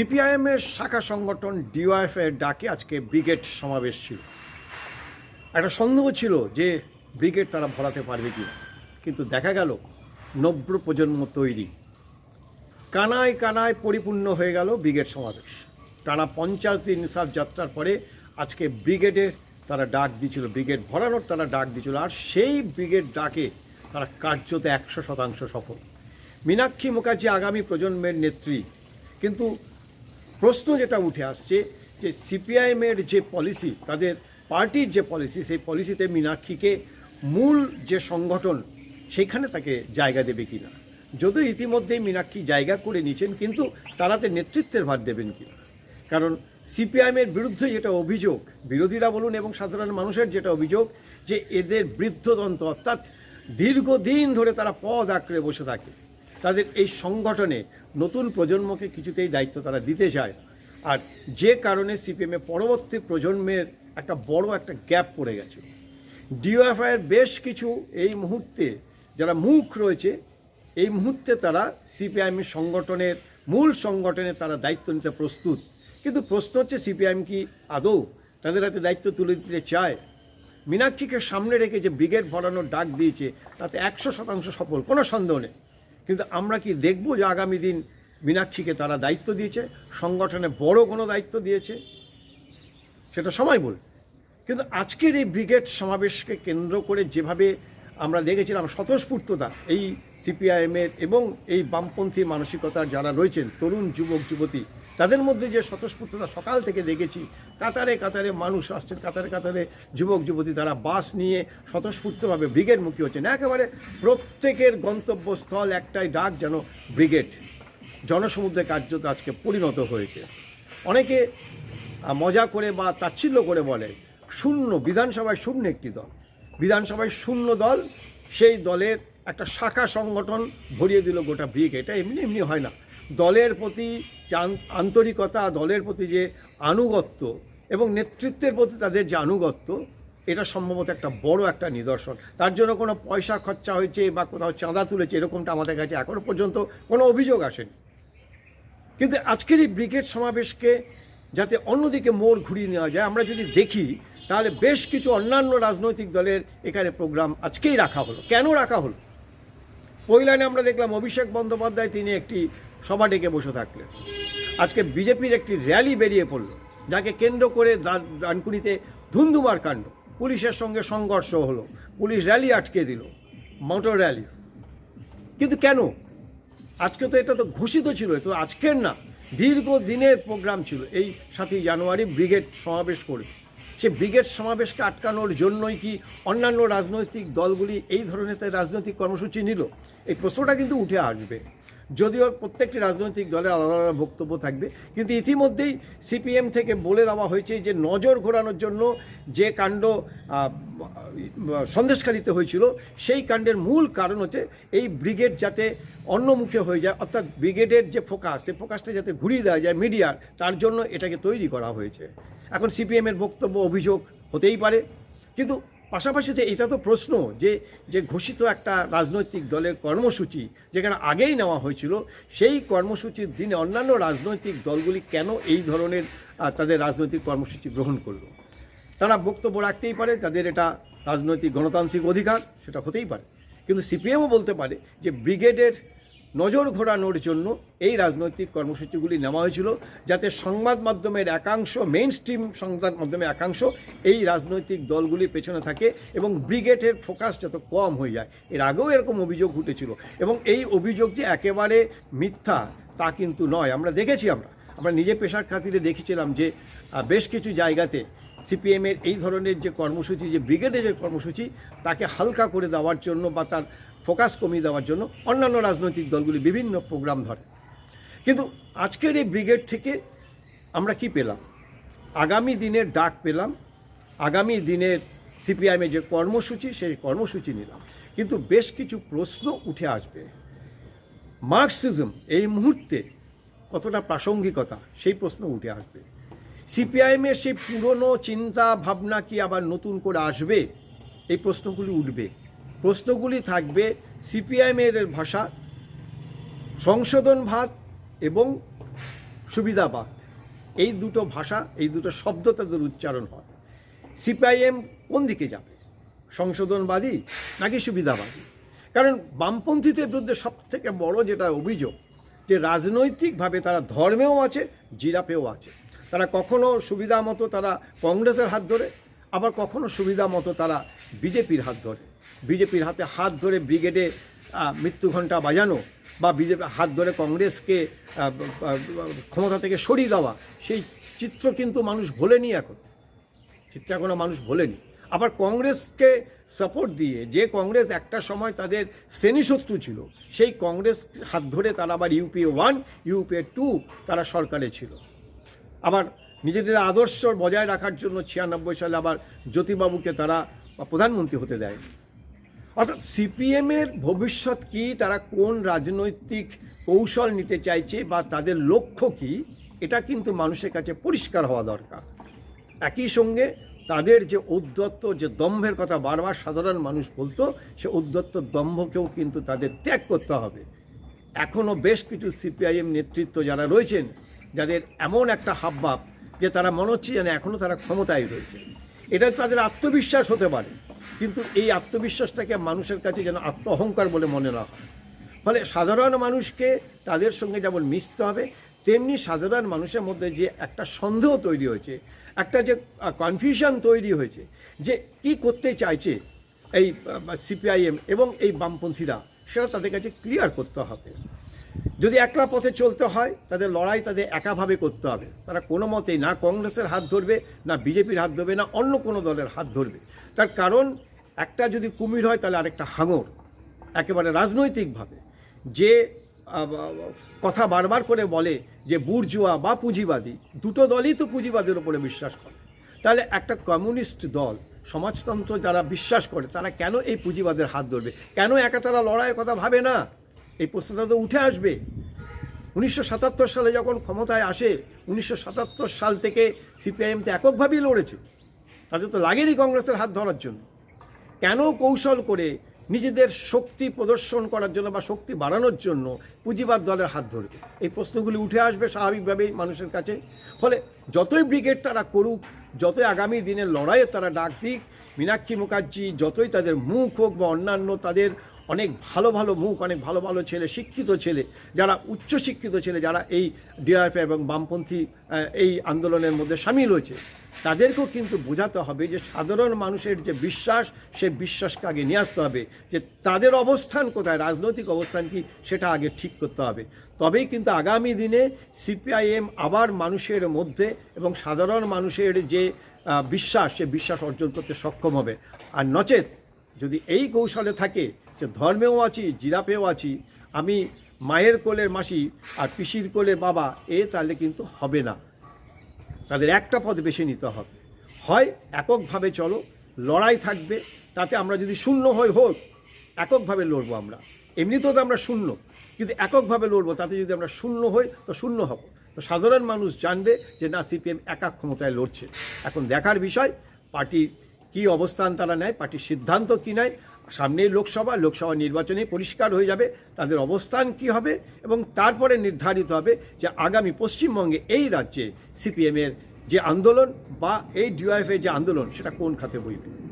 সিপিআইএমের শাখা সংগঠন ডিওয়াইএফ এর ডাকে আজকে ব্রিগেড সমাবেশ ছিল। একটা সন্দেহ ছিল যে ব্রিগেড তারা ভরাতে পারবে কি কিন্তু দেখা গেল নব্য প্রজন্ম তৈরি। কানায় কানায় পরিপূর্ণ হয়ে গেল ব্রিগেড সমাবেশ। টানা পঞ্চাশ দিন ইনসাফ যাত্রার পরে আজকে ব্রিগেডের তারা ডাক দিয়েছিল। ব্রিগেড ভরানোর তারা ডাক দিয়েছিল। আর সেই ব্রিগেড ডাকে তারা কার্যত একশো শতাংশ সফল। মীনাক্ষী মুখার্জি আগামী প্রজন্মের নেত্রী। কিন্তু প্রশ্ন যেটা উঠে আসছে যে সিপিআইএমের যে পলিসি, তাদের পার্টির যে পলিসি, সেই পলিসিতে মীনাক্ষীকে মূল যে সংগঠন, সেখানে তাকে জায়গা দেবে কিনা? যদিও ইতিমধ্যেই মীনাক্ষী জায়গা করে নিয়েছেন, কিন্তু তারাতে নেতৃত্বের ভার দেবেন কিনা? কারণ সিপিআইএমের বিরুদ্ধে যেটা অভিযোগ, বিরোধীরা বলুন এবং সাধারণ মানুষের যেটা অভিযোগ, যে এদের বৃদ্ধদন্ত অর্থাৎ দীর্ঘদিন ধরে তারা পদ আঁকড়ে বসে থাকে। তাদের এই সংগঠনে নতুন প্রজন্মকে কিছুতেই দায়িত্ব তারা দিতে চায়। আর যে কারণে সিপিএমের পরবর্তী প্রজন্মের একটা বড় একটা গ্যাপ পড়ে গেছে। ডিওএফআইয়ের বেশ কিছু এই মুহূর্তে যারা মুখ রয়েছে, এই মুহূর্তে তারা সিপিআইএম সংগঠনের, মূল সংগঠনে তারা দায়িত্ব নিতে প্রস্তুত। কিন্তু প্রশ্ন হচ্ছে, সিপিআইএম কি আদৌ তাদের হাতে দায়িত্ব তুলে দিতে চায়? মীনাক্ষীকে সামনে রেখে যে ব্রিগেড ভরানোর ডাক দিয়েছে, তাতে একশো শতাংশ সফল, কোনো সন্দেহ নেই। কিন্তু আমরা কি দেখব যে আগামী দিন মীনাক্ষীকে তারা দায়িত্ব দিয়েছে? সংগঠনে বড় কোনো দায়িত্ব দিয়েছে? সেটা সময় বল কিন্তু আজকের এই ব্রিগেড সমাবেশকে কেন্দ্র করে যেভাবে আমরা দেখেছিলাম স্বতঃস্ফূর্ততা, এই সিপিআইএমের এবং এই বামপন্থী মানসিকতার যারা রয়েছেন, তরুণ যুবক, যুবতী তাদের মধ্যে যে স্বতঃস্ফূর্ততা সকাল থেকে দেখেছি, কাতারে কাতারে মানুষ আসছেন, কাতারে কাতারে যুবক, যুবতী তারা বাস নিয়ে স্বতঃস্ফূর্তভাবে ব্রিগেড ব্রিগেডমুখী হচ্ছেন। একেবারে প্রত্যেকের গন্তব্যস্থল একটাই ডাক যেন ব্রিগেড। জনসমুদ্রে কার্যত আজকে পরিণত হয়েছে। অনেকে মজা করে বা তাচ্ছিল্য করে বলে, শূন্য, বিধানসভায় শূন্য একটি দল। বিধানসভায় শূন্য দল, সেই দলের একটা শাখা সংগঠন ভরিয়ে দিল গোটা ব্রিক এটা এমনি এমনি হয় না। দলের প্রতি আন্তরিকতা, দলের প্রতি যে আনুগত্য এবং নেতৃত্বের প্রতি তাদের যে আনুগত্য, এটা সম্ভবত একটা বড় একটা নিদর্শন। তার জন্য কোনো পয়সা খরচা হয়েছে বা কোথাও চাঁদা তুলেছে, এরকমটা আমাদের কাছে এখনও পর্যন্ত কোনো অভিযোগ আসেনি। কিন্তু আজকের এই ব্রিগেড সমাবেশকে যাতে অন্যদিকে মোড় ঘুরিয়ে নেওয়া যায়, আমরা যদি দেখি, তাহলে বেশ কিছু অন্যান্য রাজনৈতিক দলের এখানে প্রোগ্রাম আজকেই রাখা হলো। কেন রাখা হলো? পৈলানে আমরা দেখলাম, অভিষেক বন্দ্যোপাধ্যায় তিনি একটি সভা ডেকে বসে থাকলেন আজকে বিজেপির একটি র্যালি বেরিয়ে পড়ল, যাকে কেন্দ্র করে দা- ডানকুনিতে ধুন্ধুমার কাণ্ড। পুলিশের সঙ্গে সংঘর্ষ হলো, পুলিশ র্যালি আটকে দিল, মোটর র্যালি। কিন্তু কেন? আজকে তো এটা তো ঘোষিত ছিল তো আজকের না দীর্ঘ দিনের প্রোগ্রাম ছিল। এই সাতই জানুয়ারি ব্রিগেড সমাবেশ করে সে ব্রিগেড সমাবেশকে আটকানোর জন্যই কি অন্যান্য রাজনৈতিক দলগুলি এই ধরনের রাজনৈতিক কর্মসূচি নিল? এই প্রশ্নটা কিন্তু উঠে আসবে। যদিও প্রত্যেকটি রাজনৈতিক দলের আলাদা আলাদা বক্তব্য থাকবে, কিন্তু ইতিমধ্যেই সিপিএম থেকে বলে দেওয়া হয়েছে যে নজর ঘোরানোর জন্য যে কাণ্ড সন্দেশকারীতে হয়েছিল, সেই কাণ্ডের মূল কারণ হচ্ছে এই ব্রিগেড যাতে অন্যমুখে হয়ে যায়, অর্থাৎ ব্রিগেডের যে ফোকাস, সেই ফোকাসটা যাতে ঘুরিয়ে দেওয়া যায় মিডিয়ার, তার জন্য এটাকে তৈরি করা হয়েছে। এখন সিপিএমের বক্তব্য, অভিযোগ হতেই পারে, কিন্তু পাশাপাশিতে এটা তো প্রশ্ন যে যে ঘোষিত একটা রাজনৈতিক দলের কর্মসূচি যেখানে আগেই নেওয়া হয়েছিল, সেই কর্মসূচির দিনে অন্যান্য রাজনৈতিক দলগুলি কেন এই ধরনের তাদের রাজনৈতিক কর্মসূচি গ্রহণ করল? তারা বক্তব্য রাখতেই পারে, তাদের এটা রাজনৈতিক গণতান্ত্রিক অধিকার, সেটা হতেই পারে। কিন্তু সিপিএমও বলতে পারে যে, ব্রিগেডের নজর ঘোরানোর জন্য এই রাজনৈতিক কর্মসূচিগুলি নেওয়া হয়েছিল যাতে সংবাদ মাধ্যমের একাংশ মেইন স্ট্রিম সংবাদ মাধ্যমের একাংশ এই রাজনৈতিক দলগুলির পেছনে থাকে এবং ব্রিগেডের ফোকাস যত কম হয়ে যায়। এর আগেও এরকম অভিযোগ উঠেছিল এবং এই অভিযোগ যে একেবারে মিথ্যা, তা কিন্তু নয়। আমরা দেখেছি আমরা। আমরা নিজে পেশার খাতিরে দেখেছিলাম যে বেশ কিছু জায়গাতে সিপিএমের এই ধরনের যে কর্মসূচি, যে ব্রিগেডের যে কর্মসূচি, তাকে হালকা করে দেওয়ার জন্য বা তার ফোকাস কমিয়ে দেওয়ার জন্য অন্যান্য রাজনৈতিক দলগুলি বিভিন্ন প্রোগ্রাম ধরে। কিন্তু আজকের এই ব্রিগেড থেকে আমরা কি পেলাম? আগামী দিনের ডাক পেলাম, আগামী দিনের সিপিআইএমের যে কর্মসূচি, সেই কর্মসূচি নিলাম। কিন্তু বেশ কিছু প্রশ্ন উঠে আসবে। মার্কসিজম এই মুহূর্তে কতটা প্রাসঙ্গিকতা, সেই প্রশ্ন উঠে আসবে। সিপিআইএমের সেই পুরনো চিন্তা ভাবনা কি আবার নতুন করে আসবে? এই প্রশ্নগুলি উঠবে। প্রশ্নগুলি থাকবে সিপিআইএমের ভাষা সংশোধনবাদ এবং সুবিধাবাদ। এই দুটো ভাষা, এই দুটো শব্দ তাদের উচ্চারণ হয়। সিপিআইএম কোন দিকে যাবে? সংশোধনবাদী নাকি সুবিধাবাদী? কারণ বামপন্থীদের বিরুদ্ধে সব থেকে বড় যেটা অভিযোগ, যে রাজনৈতিকভাবে তারা ধর্মেও আছে জিরাপেও আছে। তারা কখনো সুবিধা মতো তারা কংগ্রেসের হাত ধরে, আবার কখনো সুবিধা মতো তারা বিজেপির হাত ধরে। বিজেপির হাতে হাত ধরে ব্রিগেডে মৃত্যু ঘণ্টা বাজানো বা বিজেপি হাত ধরে কংগ্রেসকে ক্ষমতা থেকে সরিয়ে দেওয়া, সেই চিত্র কিন্তু মানুষ ভোলেনি এখন। চিত্র এখনও মানুষ ভোলেনি। আবার কংগ্রেসকে সাপোর্ট দিয়ে, যে কংগ্রেস একটা সময় তাদের শ্রেণীশত্রু ছিল, সেই কংগ্রেস হাত ধরে তারা আবার ইউপিএ ওয়ান ইউপিএ টু তারা সরকারে ছিল। আবার নিজেদের আদর্শ বজায় রাখার জন্য ছিয়ানব্বই সালে আবার জ্যোতিবাবুকে তারা প্রধানমন্ত্রী হতে দেয় অর্থাৎ সিপিএমের ভবিষ্যৎ কি, তারা কোন রাজনৈতিক কৌশল নিতে চাইছে বা তাদের লক্ষ্য কি, এটা কিন্তু মানুষের কাছে পরিষ্কার হওয়া দরকার। একই সঙ্গে তাদের যে উদ্যত্ত যে দম্ভের কথা বারবার সাধারণ মানুষ বলতো, সে উদ্যত্ত দম্ভকেও কিন্তু তাদের ত্যাগ করতে হবে। এখনও বেশ কিছু সিপিআইএম নেতৃত্ব যারা রয়েছেন, যাদের এমন একটা হাবভাব যে তারা মনে হচ্ছে যেন এখনও তারা ক্ষমতায় রয়েছে। এটা তাদের আত্মবিশ্বাস হতে পারে। কিন্তু এই আত্মবিশ্বাসটাকে মানুষের কাছে যেন আত্ম অহংকার বলে মনে না হয়। ফলে সাধারণ মানুষকে তাদের সঙ্গে যেমন মিশতে হবে, তেমনি সাধারণ মানুষের মধ্যে যে একটা সন্দেহ তৈরি হয়েছে, একটা যে কনফিউশন তৈরি হয়েছে যে কি করতে চাইছে এই সিপিআইএম এবং এই বামপন্থীরা, সেটা তাদের কাছে ক্লিয়ার করতে হবে। যদি একলা পথে চলতে হয়, তাদের লড়াই তাদের একাভাবে করতে হবে। তারা কোনো মতেই না কংগ্রেসের হাত ধরবে, না বিজেপির হাত ধরবে, না অন্য কোনো দলের হাত ধরবে। তার কারণ, একটা যদি কুমির হয়, তাহলে আরেকটা হাঙর। একেবারে রাজনৈতিকভাবে। যে কথা বারবার করে বলে যে বুর্জুয়া বা পুঁজিবাদী, দুটো দলই তো পুঁজিবাদের উপরে বিশ্বাস করে। তাহলে একটা কমিউনিস্ট দল, সমাজতন্ত্র যারা বিশ্বাস করে, তারা কেন এই পুঁজিবাদের হাত ধরবে? কেন একা তারা লড়াইয়ের কথা ভাবে না? এই প্রশ্নটা তো উঠে আসবে। উনিশশো সাতাত্তর সালে যখন ক্ষমতায় আসে, উনিশশো সাতাত্তর সাল থেকে সিপিআইএম তো এককভাবেই লড়েছে। তাদের তো লাগেনি কংগ্রেসের হাত ধরার জন্য। কেন কৌশল করে নিজেদের শক্তি প্রদর্শন করার জন্য বা শক্তি বাড়ানোর জন্য পুঁজিবাদ দলের হাত ধরবে? এই প্রশ্নগুলি উঠে আসবে স্বাভাবিকভাবেই মানুষের কাছে। ফলে যতই ব্রিগেড তারা করুক, যতই আগামী দিনের লড়াইয়ে তারা ডাক দিক, মীনাক্ষী মুখার্জি যতই তাদের মুখ হোক বা অন্যান্য তাদের অনেক ভালো ভালো মুখ, অনেক ভালো ভালো ছেলে, শিক্ষিত ছেলে, যারা উচ্চ শিক্ষিত ছেলে, যারা এই ডিআইএফ এবং বামপন্থী এই আন্দোলনের মধ্যে সামিল হয়েছে, তাদেরকেও কিন্তু বোঝাতে হবে যে সাধারণ মানুষের যে বিশ্বাস, সে বিশ্বাসকে আগে নিয়ে আসতে হবে যে তাদের অবস্থান কোথায়, রাজনৈতিক অবস্থান কি, সেটা আগে ঠিক করতে হবে। তবেই কিন্তু আগামী দিনে সিপিআইএম আবার মানুষের মধ্যে এবং সাধারণ মানুষের যে বিশ্বাস, সে বিশ্বাস অর্জন করতে সক্ষম হবে। আর নচেত যদি এই কৌশলে থাকে যে ধর্মেও আছি জিরাপেও আছি, আমি মায়ের কোলের মাসি আর পিসির কোলে বাবা, এ তাহলে কিন্তু হবে না। তাদের একটা পথ বেছে নিতে হবে। হয় এককভাবে চলো, লড়াই থাকবে, তাতে আমরা যদি শূন্য হই হোক, এককভাবে লড়বো আমরা। এমনিতেও তো আমরা শূন্য, কিন্তু এককভাবে লড়বো, তাতে যদি আমরা শূন্য হই, তো শূন্য হব। তো সাধারণ মানুষ জানবে যে না, সিপিএম একা ক্ষমতায় লড়ছে। এখন দেখার বিষয়, পার্টির কি অবস্থান তারা নেয়, পার্টির সিদ্ধান্ত কী নেয় সামনেই লোকসভা লোকসভা নির্বাচনে পরিষ্কার হয়ে যাবে তাদের অবস্থান কি হবে এবং তারপরে নির্ধারিত হবে যে আগামী পশ্চিমবঙ্গে এই রাজ্যে সিপিএমের যে আন্দোলন বা এই ডিওয়াইফের যে আন্দোলন, সেটা কোন খাতে বইবে।